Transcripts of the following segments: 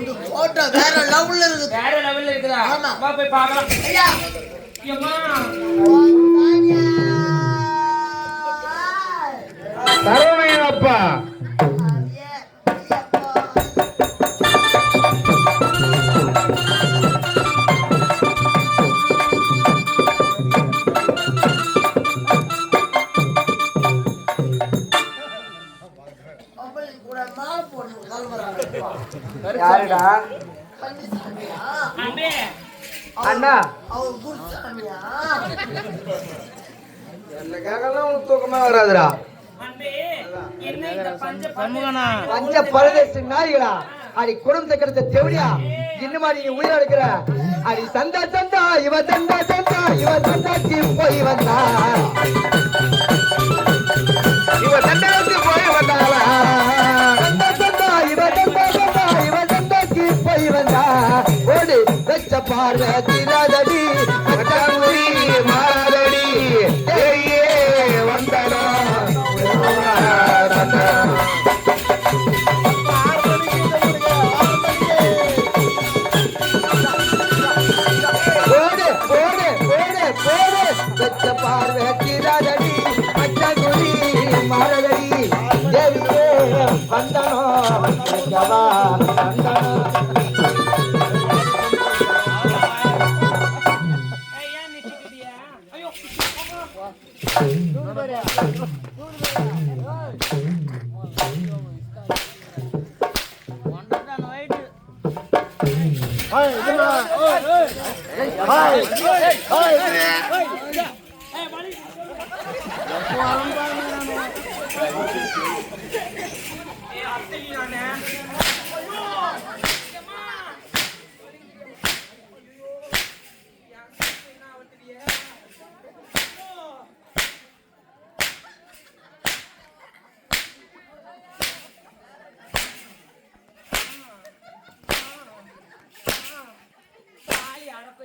இந்த போட்டோ வேற லெவல்ல இருக்குது. வேற லெவல்ல இருக்குதா? ஆமா. வா போய் பார்க்கலாம். ஐயா. ஏம்மா தரவேணப்பா யாருடா? அண்ணே. உனக்கு தூக்கமே வராதுடா. அண்ணே என்ன இந்த பஞ்ச பரதேச நாய்களா? அடி குடும்ப சக்கரத்தை தெவடியா? இன்னுமா நீ உயிர் எடுக்கிற அடி சந்தா சந்தா இவ சந்தா சந்தா இவ சந்தாச்சி போய் வந்தா. பார்வதி ரதடி திராதடி மாதடி ஏயே வந்தடா வந்தடா. போடு போடு வந்தனோ வந்தனோ Hey, buddy.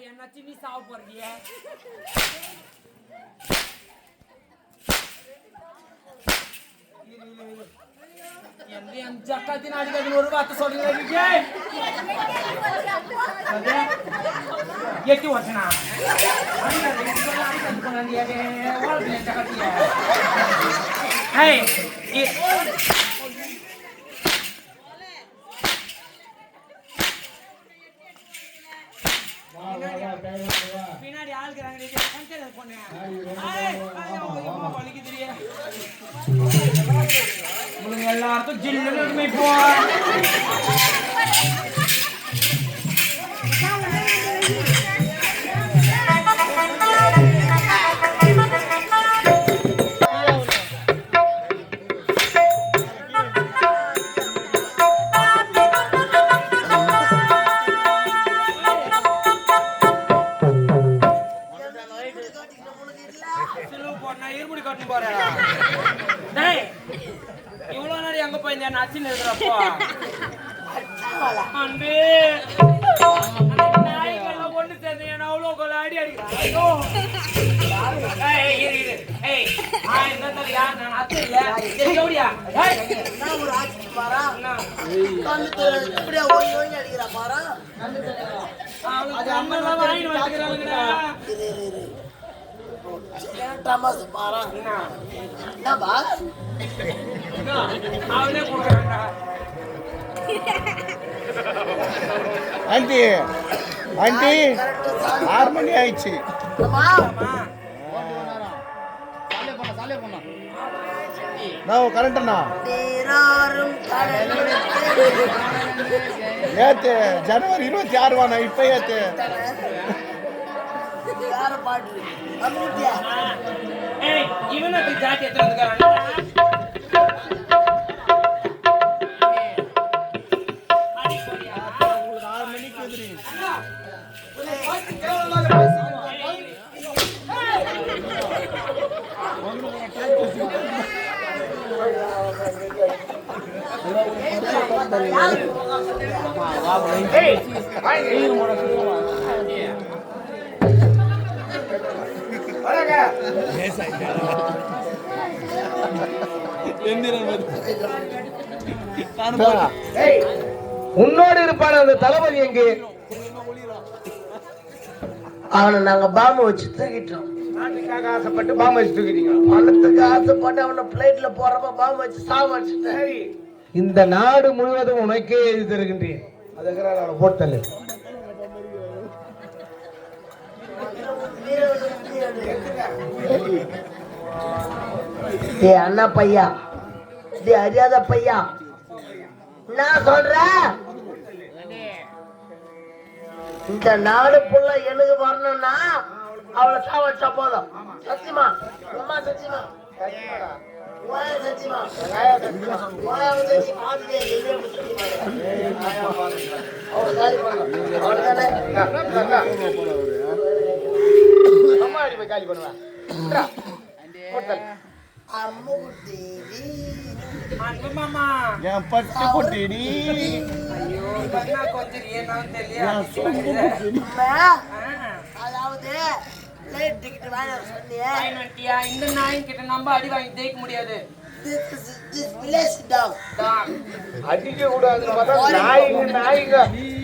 என்னாச்சு நீ சாவ போறிய எந்த என் ஜக்காத்தின் அடிக்கடி ஒரு வார்த்தை சொல்றீங்க நீங்க அது? எட்டி வருஷனா அவனே கொடுக்குறான்டா. ஆண்டி ஆண்டி ஆறு மணி ஆயிடுச்சு. நான் கரண்ட்ண்ணா ஏத்து ஜனவரி இருபத்தி ஆறு வாண்ணா இப்ப ஏத்து. இவனுக்கு உன்னோடு இருப்பான அந்த தளபதி எங்கே? அவனை நாங்க பாம்பு வச்சு தூக்கிட்டோம். ஆசைப்பட்டு பாம்பு வச்சு தூக்கிட்டீங்க. பணத்துக்கு ஆசைப்பட்டு அவனை பிளைட்ல போறப்ப பாம்பு வச்சு சாவடிச்சுட்டேன் இந்த நாடு முழுவதும் உனக்கே எழுதி தருகின்றேன். அதுக்கு போட்டல் டே அண்ணா பையா. டே அறியாத பையா. நான் சொல்றேன் இந்த நாடு புள்ள எனக்கு வரணும்னா அவளை சாவடிச்சா போதும். சத்தியமா? அம்மா சத்தியமா? அம்மா அடி காலி பண்ணுவேன் என் பட்டு குட்டிடி ஏனாலும் தெரியல அம்மா அதாவது இந்த நாயின் கிட்ட நம்ம அடி வாங்கி ஜெயிக்க முடியாது. அடிக்க பார்த்தா நாய்ங்க நாய்ங்க.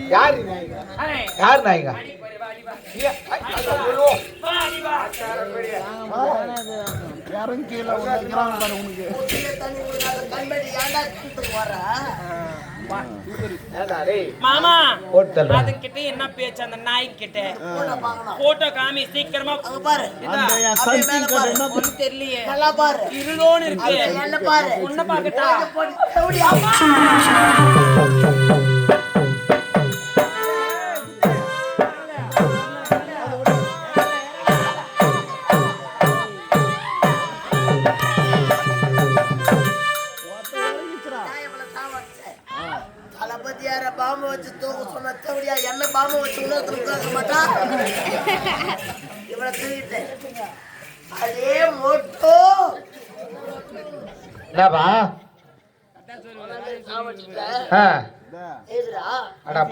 யாரு நாய்ங்க? யார் நாய்ங்க? யாரும் கீழே உனக்கு கூட்டு மாமா போட்டல் அதுகிட்ட என்ன பேச்சு அந்த நாய் கிட்ட போட்டோ காமி சீக்கிரமா பாரு. பாரு. என்ன ஒண்ணும் தெரியலையே. நல்லா பாரு. இருளோன்னு இருக்கு. பாரு. உன்னை பாக்கட்டா என்னப்பா?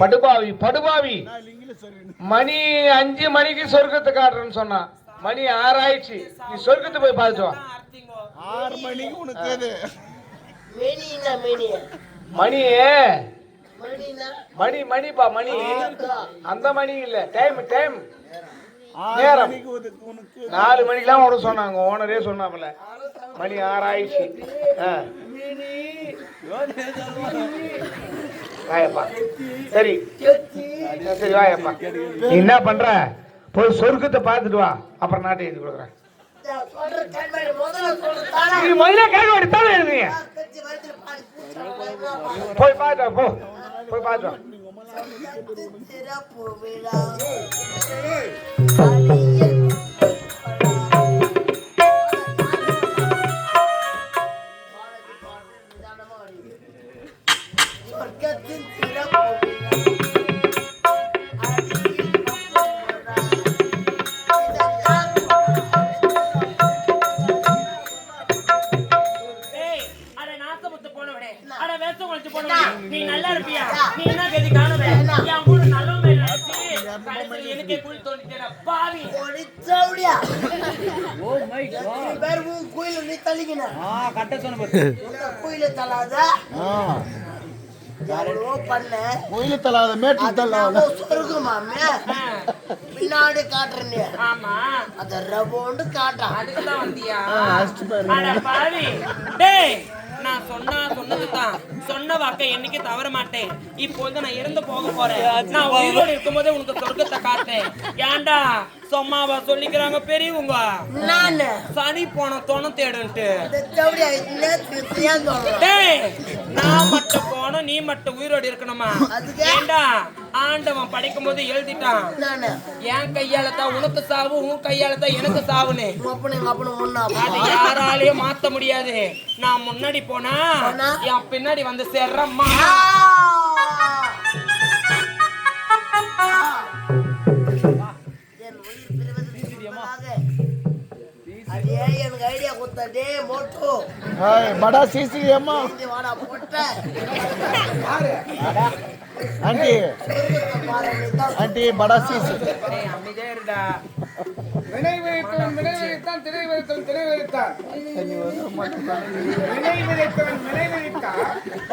படுபாவி படுபாவி. மணி அஞ்சு மணிக்கு சொர்க்கத்தை காட்டுறேன்னு சொன்னான் மணி ஆறாயிடுச்சு. நீ சொர்க்கத்தை போய் பார்த்துட்டு. ஆறு மணிக்கு உனக்கு மேனி மணி. மணிப்பா மணி. அந்த மணி இல்ல. Time time. ஆறு நேரம். நாலு மணிக்கெல்லாம் உனக்கு சொன்னாங்க. ஓனரே சொன்னாப்புல. மணி ஆராய்ச்சி ஆ. வாயப்பா. சரி. சரி வாயப்பா. நீ என்ன பண்ற? போய் சொர்க்கத்தை பார்த்துட்டு வா. அப்புறம் நாட்டை எழுதி கொடுக்குறேன். சொல்ற முதல்ல சொல்ற கேட்க வேண்டிய தானே எழுதுங்க போய் பார்த்து போ. போய் பார்த்து சிறப்பு விழா குழி தோண்டிட்டேடா, பாவி. ஒளிச்சவுடியா எத்தனை பேர் உன் கோயில நீ தள்ளிக்கின? உன்னை கோயில தள்ளாத? ஆ. எவ்வளவோ பண்ண. கோயில தள்ளாத மேட்டு ஆ, பின்னாடி காட்டுறேன் ஆமா. அத வந்தியா? பாரு. பாவி. டேய் நான் சொன்னா சொன்னதுதான். சொன்ன வாக்கை என்னைக்கு தவற மாட்டேன். இப்போது நான் இறந்து போக போறேன். நான் உயிரோடு இருக்கும்போதே உனக்கு சொர்க்கத்தை காட்டேன் ஏன்டா? சும்மாவா சொல்லிக்கிறாங்க பெரியவங்க. நானு. சனி போன தொண தேடுன்ட்டு. நான் மட்டும் போனோம் நீ மட்டும் உயிரோடு இருக்கணுமா? ஏண்டா? ஆண்டவன் படைக்கும் போது எழுதிட்டான் என் கையால தான் உனக்கு சாவு உன் கையால தான் எனக்கு சாவுன்னு. அதை யாராலையும் மாத்த முடியாது. நான் முன்னாடி போனா? என் பின்னாடி வந்து சேர்றம்மா. எனக்கு ஐடியா கொடுத்தடே மோட்டோ. ஏய், படா சிசி அம்மா வாடா போட்ட ஆண்டி. ஆண்டி படா சிசி. அமைதியா இருடா. வினை விதைத்தவன் வினை விதைத்தான் திணை விதைத்தவன் திணை விதைத்தான் வினை விதைத்தவன் வினை விதைத்தான்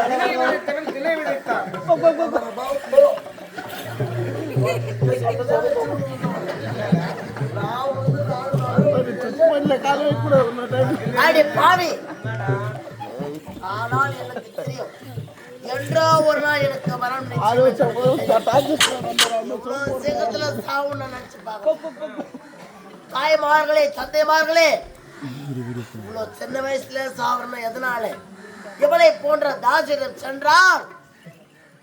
திணை விதைத்தவன் திணை விதைத்தான் சும்மா இல்ல கால. அடி பாவி. ஆனால் எனக்கு தெரியும். என்றோ ஒரு நாள் எனக்கு மரணம் சீக்கிரத்துல சாவுன்னு நான் நினைச்சு பார்க்கல. தாய்மார்களே தந்தைமார்களே இவ்வளவு சின்ன வயசுல சாவரணும் எதனால? இவளை போன்ற தாசிடம் சென்றால்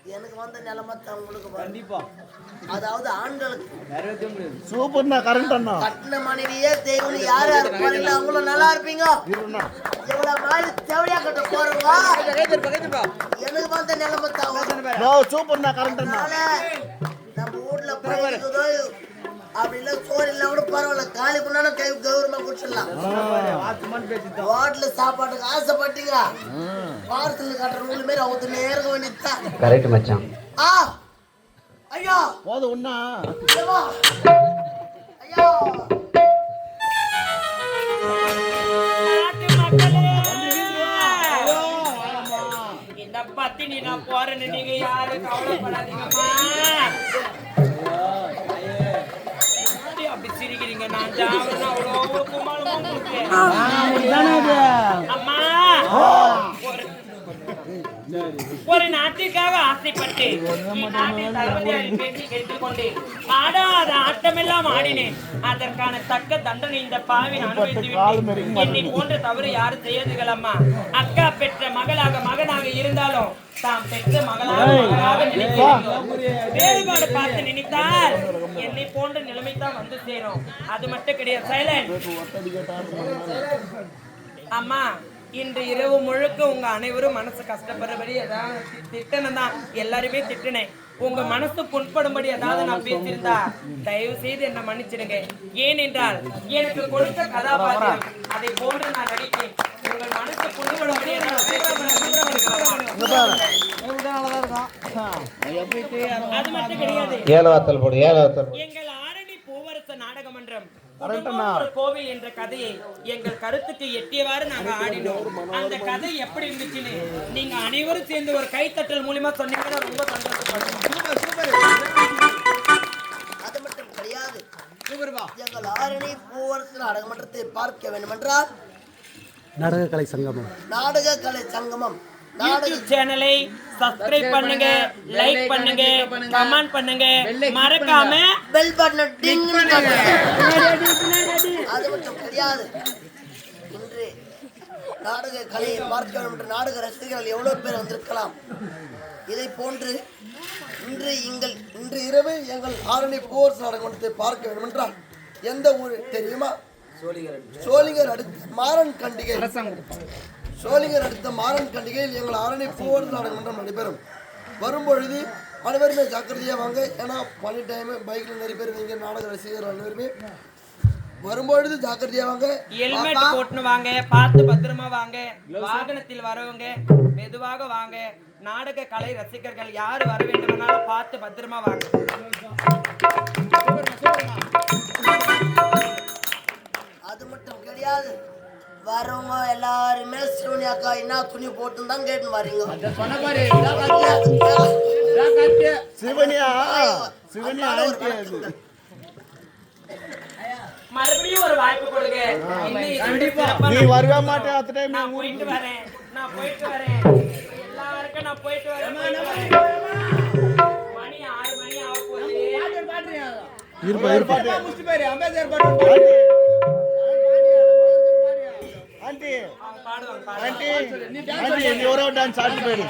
எனக்கு வந்த நிலைமை உங்களுக்கு கண்டிப்பா. அதாவது ஆண்களுக்கு. சூப்பர்ண்ணா கரண்ட் அண்ணா. கட்டின மனைவியே தெய்வம் யார் யார் போறீங்களோ அவங்களும் நல்லா இருப்பீங்க. இருண்ணா. இவ்வளவு மாதிரி தேவையா கட்ட போறவங்க எனக்கு வந்த நிலைமை தான் சூப்பர்ண்ணா கரண்ட் அண்ணா. நம்ம வீட்ல போயிருக்குதோ அப்படி இல்ல சோறு இல்ல கூட பரவாயில்ல. காலி பண்ணாலும் கை கௌரவமா குடிச்சிடலாம். ஹோட்டல்ல சாப்பாட்டுக்கு ஆசைப்பட்டீங்க பார்சல் கட்டுற நூல் மாரி அவுத்து நேரம் வேண்டியதுதான். கரெக்ட் மச்சான். ஆ. ஐயா. போதும் உண்ணா? ஐயா. நாட்டு மக்களே. இந்த பத்தினி நான் போறேன்னு நீங்க யாரும் கவலைப்படாதீங்கம்மா. அம்மா ஒரு நாட்டிற்காக ஆசைப்பட்டு இந்நாட்டின் தளபதியாரின் பேட்டி கேட்டுக்கொண்டு ஆடாத ஆட்டமெல்லாம் ஆடினேன். அதற்கான தக்க தண்டனை இந்த பாவி அனுபவித்து என்னை போன்ற தவறு யாரும் செய்யாதுகள் அம்மா அக்கா பெற்ற மகளாக மகனாக இருந்தாலும் தாம் பெற்ற மகளாக மகளாக வேறுபாடு பார்த்து நினைத்தால் என்னை போன்ற நிலைமை தான் வந்து சேரும். அது மட்டும் கிடையாது. சைலண்ட் அம்மா இன்று இரவு முழுக்க உங்க அனைவரும் மனசு கஷ்டப்படுறபடி ஏதாவது திட்டணும் தான் எல்லாருமே திட்டினேன். உங்க மனசு புண்படும்படி ஏதாவது நான் பேசியிருந்தா தயவு செய்து என்ன மன்னிச்சிடுங்க. ஏனென்றால் எனக்கு கொடுத்த கதாபாத்திரம் அதை போன்று நான் நடித்தேன். உங்கள் மனசு புண்படும்படி அது மட்டும் கிடையாது. ஏலவாத்தல் போடு ஆரணி பூவரச நாடக மன்றம் குடும்பம் ஒரு கோவில் என்ற கதையை எங்கள் கருத்துக்கு எட்டியவாறு நாங்க ஆடினோம். அந்த கதை எப்படி இருந்துச்சுன்னு நீங்க அனைவரும் சேர்ந்து ஒரு கைத்தட்டல் மூலியமா சொன்னீங்கன்னா ரொம்ப சந்தோஷப்படுறோம் அது மட்டும் கிடையாது. எங்கள் ஆரணி பூவரசு நாடகமன்றத்தை பார்க்க வேண்டுமென்றால் நாடகக்கலை சங்கமம். நாடக கலை சங்கமம் நாடக சேனலை சப்ஸ்கிரைப் பண்ணுங்க லைக் பண்ணுங்க கமெண்ட் பண்ணுங்க. மறக்காம பெல் பட்டனை டிங்னு தட்டுங்க. அது மட்டும் கிடையாது. இன்று நாடக கலையை பார்க்க வேண்டும் என்று நாடக ரசிகர்கள் எவ்வளவு பேர் வந்திருக்கலாம். இதை போன்று இன்று எங்கள் இன்று இரவு எங்கள் ஆரணி போர்ஸ் நாடகத்தை பார்க்க வேண்டும் என்றால் எந்த ஊர் தெரியுமா? சோழிங்கர் அடுத்த மாறன் கண்டிகை. சோழிங்கர் அடுத்த மாறன் கண்டிகையில் எங்கள் ஆரணி போர்ஸ் நாடகமன்றம் நடைபெறும். வரும்பொழுது அனைவருமே ஜாக்கிரதையா வாங்க. ஏன்னா பனி டைம் பைக்ல நிறைய பேர் இங்க நாடக ரசிகர் அனைவருமே வரும்பொழுது ஜாக்கிரதையா வாங்க. ஹெல்மெட் போட்டுன்னு வாங்க. பார்த்து பத்திரமா வாங்க. வாகனத்தில் வரவங்க மெதுவாக வாங்க. நாடக கலை ரசிகர்கள் யார் வர வேண்டுமானாலும் பார்த்து பத்திரமா வாங்க. அது மட்டும் கிடையாது. வரவங்க எல்லாருமே சிவனி அக்கா என்ன துணி போட்டு தான் கேட்டு வரீங்க. சிவனியா மறுபடியும் ஒரு வாய்ப்பு கொடுங்க. நீ வரவே மாட்டே டைம் நான் போயிட்டு வரேன். நான் போயிட்டு வரேன். எல்லாருக்கும் நான் போயிட்டு வரேன். மணி ஆறு மணி ஆக போகுது. இருப்பா இருப்பா. ஆண்டி ఎవరో డాన్స్ ఆడిపోయారు